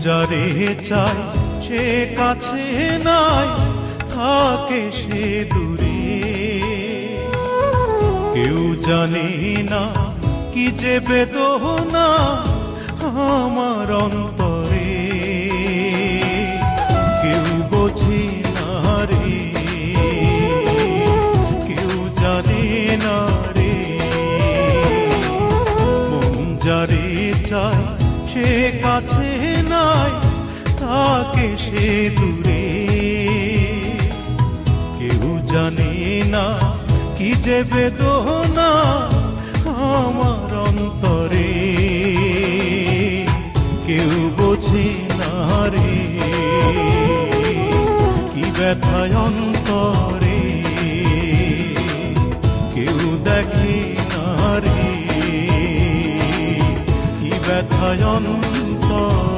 যারে চাই সে কাছে নাই, থাকে সে দূরে। কেউ জানে না কি যে বেদনা আমার অন্তরে। কেউ বোঝে না রে, কেউ জানে না রে। মন যারে চাই সে কাছে নাই, তাকে সে দূরে। কেউ জানে না কি যে বেদনা আমার অন্তরে। কেউ বোঝে না রে, কি ব্যথায় অন্তরে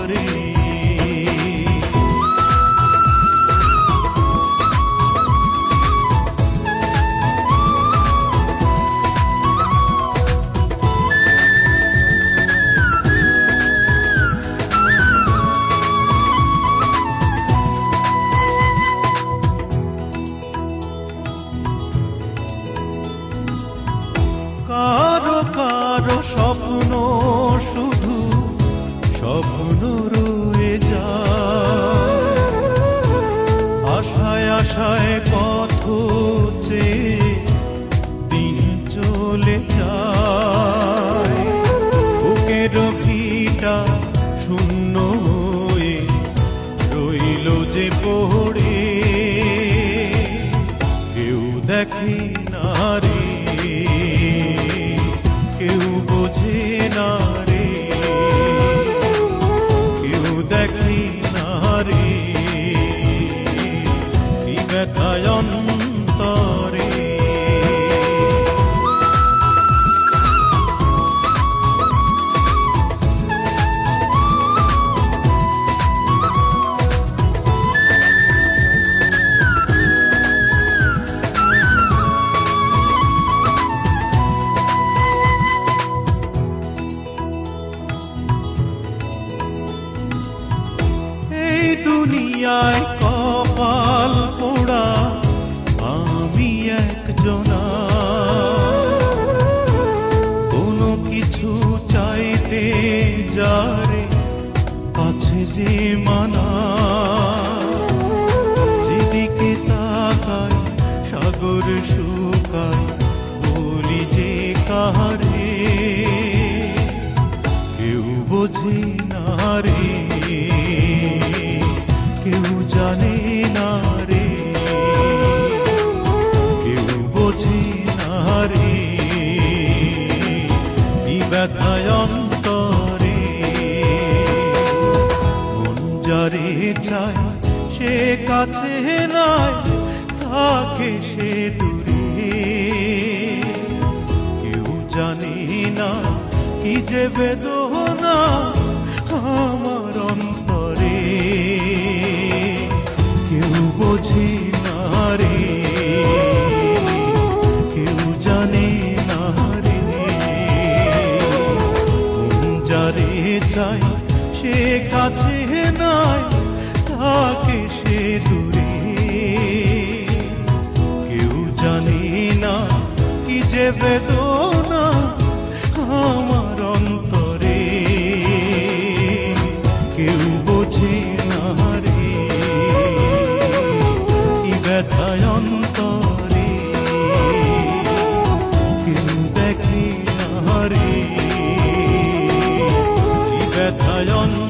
কি স্বপ্ন রয়ে যায়। আশায় আশায় পথ চেয়ে দিন চলে যায়। ভিটা শূন্য হয়ে রইল যে পড়ে। কেউ দেখে দুনিয়ায় কপাল পোড়া, আমি একজনা। কোনো কিছু চাইতে যারে আছে যে মানা। যেদিকে তাকাই, সাগর শুকাই, বলি যে কাহারে, কেউ বোঝে না রে বোঝে না রে কি ব্যথায় অন্তরে। চায়, সে কাছে নাই, থাকে সে দূরে। কেউ জানে না কি যে বেদনা আমার চাই সে কাছে নাই তাকে সে দূরে। কেউ জানি না কি যে বেদনা I don't know.